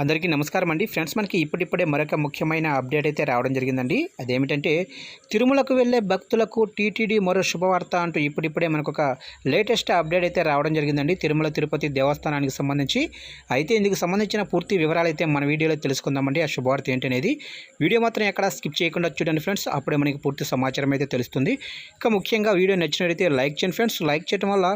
అందరికీ నమస్కారం అండి. ఫ్రెండ్స్ మనకి ఇప్పుడిప్పుడే మరొక ముఖ్యమైన అప్డేట్ అయితే రావడం జరిగిందండి. అదేమిటంటే తిరుమలకు వెళ్ళే భక్తులకు టీటీడీ మరో శుభవార్త అంటూ ఇప్పుడిప్పుడే మనకు ఒక లేటెస్ట్ అప్డేట్ అయితే రావడం జరిగిందండి. తిరుమల తిరుపతి దేవస్థానానికి సంబంధించి. అయితే ఇందుకు సంబంధించిన పూర్తి వివరాలు అయితే మన వీడియోలో తెలుసుకుందామండి. ఆ శుభవార్త ఏంటనేది. వీడియో మాత్రం ఎక్కడ స్కిప్ చేయకుండా చూడండి ఫ్రెండ్స్. అప్పుడే మనకి పూర్తి సమాచారం అయితే తెలుస్తుంది. ఇక ముఖ్యంగా వీడియో నచ్చినట్లయితే లైక్ చేయండి ఫ్రెండ్స్. లైక్ చేయడం వల్ల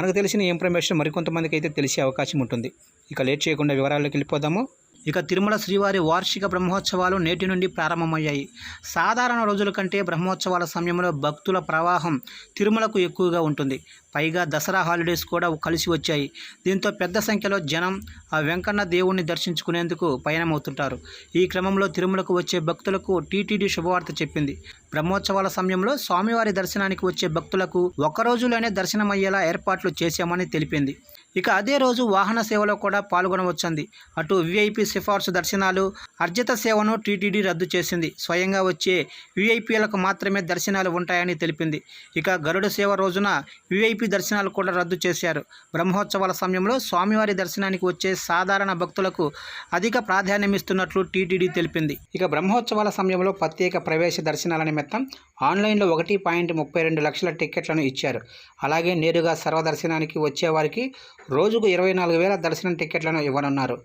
మనకు తెలిసిన ఇన్ఫర్మేషన్ మరికొంతమందికి అయితే తెలిసే అవకాశం ఉంటుంది. ఇక లేట్ చేయకుండా వివరాల్లోకి వెళ్ళిపోదాము. ఇక తిరుమల శ్రీవారి వార్షిక బ్రహ్మోత్సవాలు నేటి నుండి ప్రారంభమయ్యాయి. సాధారణ రోజుల కంటే బ్రహ్మోత్సవాల సమయంలో భక్తుల ప్రవాహం తిరుమలకు ఎక్కువగా ఉంటుంది. పైగా దసరా హాలిడేస్ కూడా కలిసి వచ్చాయి. దీంతో పెద్ద సంఖ్యలో జనం ఆ వెంకన్న దేవుణ్ణి దర్శించుకునేందుకు పయనమవుతుంటారు. ఈ క్రమంలో తిరుమలకు వచ్చే భక్తులకు టీటీడీ శుభవార్త చెప్పింది. బ్రహ్మోత్సవాల సమయంలో స్వామివారి దర్శనానికి వచ్చే భక్తులకు ఒక రోజులోనే దర్శనమయ్యేలా ఏర్పాట్లు చేశామని తెలిపింది. ఇక అదే రోజు వాహన సేవలో కూడా పాల్గొనవచ్చింది. అటు విఐపి సిఫార్సు దర్శనాలు అర్జిత సేవను టీటీడీ రద్దు చేసింది. స్వయంగా వచ్చే విఐపీలకు మాత్రమే దర్శనాలు ఉంటాయని తెలిపింది. ఇక గరుడ సేవ రోజున విఐపి దర్శనాలు కూడా రద్దు చేశారు. బ్రహ్మోత్సవాల సమయంలో స్వామివారి దర్శనానికి వచ్చే సాధారణ భక్తులకు అధిక ప్రాధాన్యమిస్తున్నట్లు టీటీడీ తెలిపింది. ఇక బ్రహ్మోత్సవాల సమయంలో ప్రత్యేక ప్రవేశ దర్శనాల నిమిత్తం ఆన్లైన్లో ఒకటి పాయింట్ ముప్పై రెండు లక్షల టికెట్లను ఇచ్చారు. అలాగే నేరుగా సర్వదర్శనానికి వచ్చేవారికి రోజుకు ఇరవై నాలుగు వేల దర్శనం టికెట్లను ఇవ్వనున్నారు.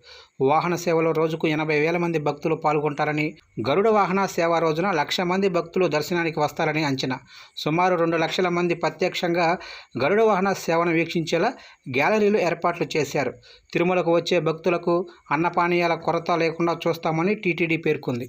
వాహన సేవలో రోజుకు ఎనభై వేల మంది భక్తులు పాల్గొంటారని గరుడ వాహన సేవ రోజున లక్ష మంది భక్తులు దర్శనానికి వస్తారని అంచనా. సుమారు రెండు లక్షల మంది ప్రత్యక్షంగా గరుడ వాహన సేవను వీక్షించేలా గ్యాలరీలు ఏర్పాట్లు చేశారు. తిరుమలకు వచ్చే భక్తులకు అన్నపానీయాల కొరత లేకుండా చూస్తామని టీటీడీ పేర్కొంది.